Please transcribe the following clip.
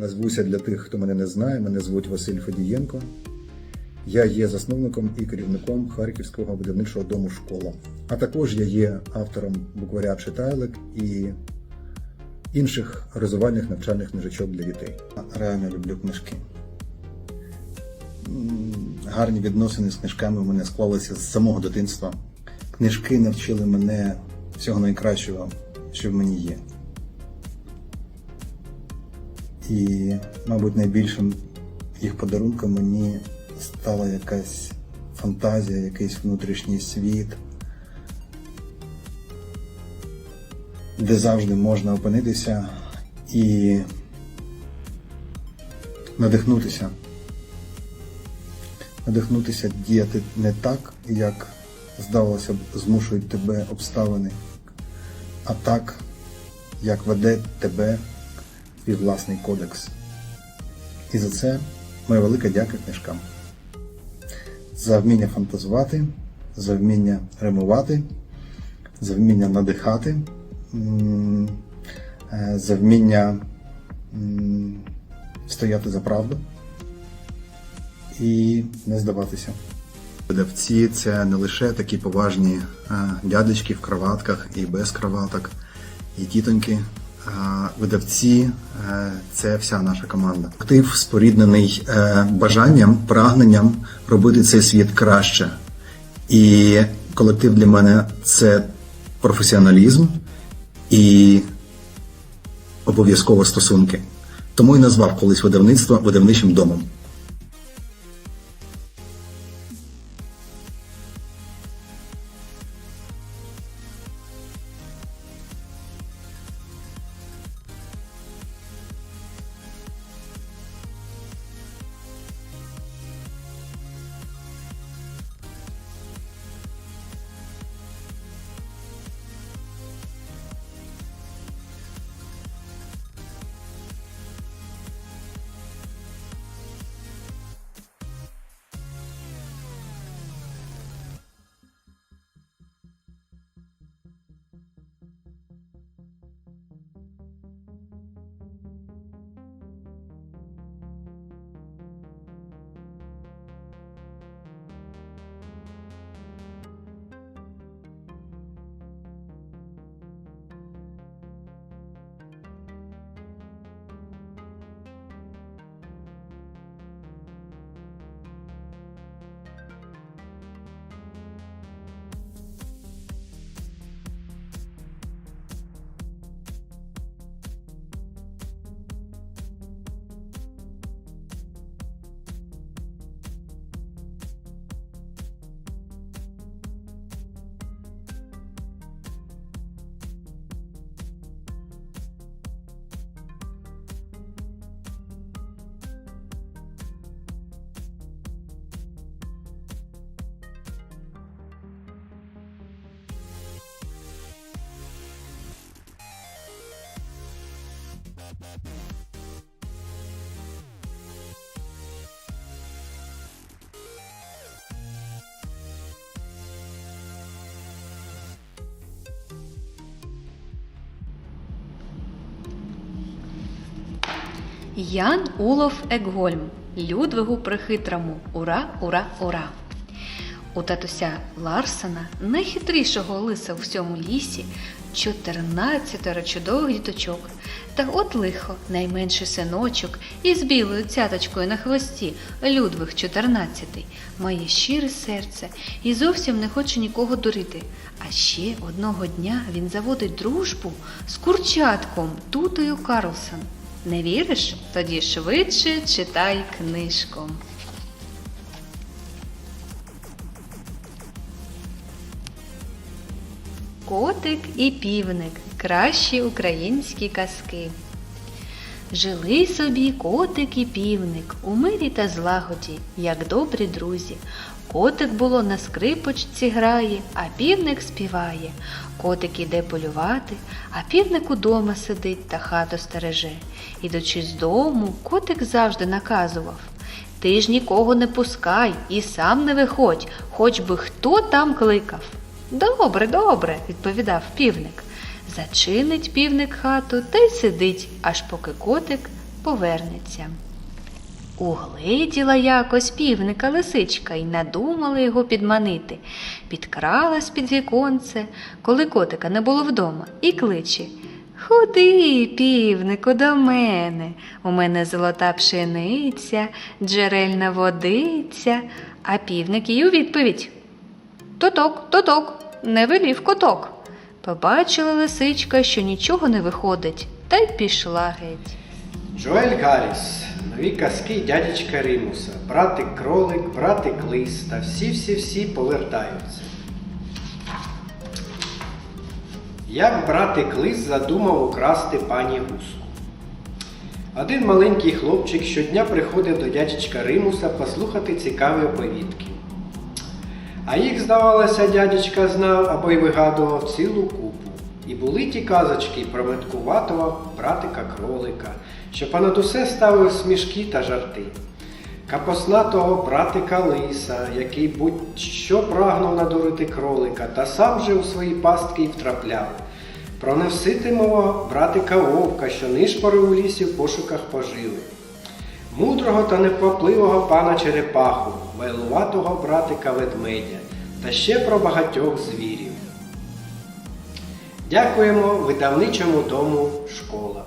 назвуся для тих, хто мене не знає. Мене звуть Василь Федієнко. Я є засновником і керівником Харківського видавничого дому школа. А також я є автором букваря читайлик і інших розвивальних навчальних книжечок для дітей. Реально люблю книжки. Гарні відносини з книжками у мене склалися з самого дитинства. Книжки навчили мене всього найкращого, що в мені є. І, мабуть, найбільшим їх подарунком мені стала якась фантазія, якийсь внутрішній світ, де завжди можна опинитися і надихнутися. Надихнутися діяти не так, як здавалося б, змушують тебе обставини, а так, як веде тебе твій власний кодекс. І за це моя велика дяка книжкам. За вміння фантазувати, за вміння римувати, за вміння надихати, е, за вміння стояти за правду і не здаватися. Видавці це не лише такі поважні е, дядечки в краватках і без краваток, і тітоньки. Видавці е, це вся наша команда. Актив споріднений е, бажанням, прагненням робити цей світ краще. І колектив для мене це професіоналізм і обов'язково стосунки. Тому і назвав колись видавництво видавничим домом. Ян Улов Екгольм. Людвигу Прихитрому. Ура, ура, ура! У татуся Ларсена, найхитрішого лиса у всьому лісі, 14 чудових діточок. Та от лихо, найменший синочок із білою цяточкою на хвості, Людвиг 14, має щире серце і зовсім не хоче нікого дурити. А ще одного дня він заводить дружбу з курчатком Тутою Карлсон. Не віриш? Тоді швидше читай книжку. Котик і півник кращі українські казки. Жили собі котик і півник у мирі та злагоді, як добрі друзі. Котик було на скрипочці грає, а півник співає. Котик іде полювати, а півник удома сидить та хату стереже. Ідучи з дому, котик завжди наказував. Ти ж нікого не пускай і сам не виходь, хоч би хто там кликав. Добре, добре, відповідав півник. Зачинить півник хату та й сидить, аж поки котик повернеться. Угледіла якось півника лисичка і надумала його підманити. Підкралась під віконце, коли котика не було вдома, і кличе Ходи, півнику, до мене. У мене золота пшениця, джерельна водиця, а півник їй у відповідь. Тоток, тоток, не велів коток. Побачила лисичка, що нічого не виходить, та й пішла геть. Джоель Гарріс, нові казки дядечка Римуса, братик кролик, братик лис та всі-всі-всі повертаються. Як братик лис задумав украсти пані гуску. Один маленький хлопчик щодня приходив до дядечка Римуса послухати цікаві оповідки. А їх, здавалося, дядечка знав або й вигадував цілу купу. І були ті казочки про меткуватого братика кролика, що понад усе ставив смішки та жарти. Капоснатого братика лиса, який будь-що прагнув надурити кролика, та сам же у свої пастки й втрапляв. Про невситимого братика вовка, що нишпорив у лісі в пошуках поживи мудрого та непопливого пана Черепаху, байлуватого братика ведмедя та ще про багатьох звірів. Дякуємо видавничому дому школа.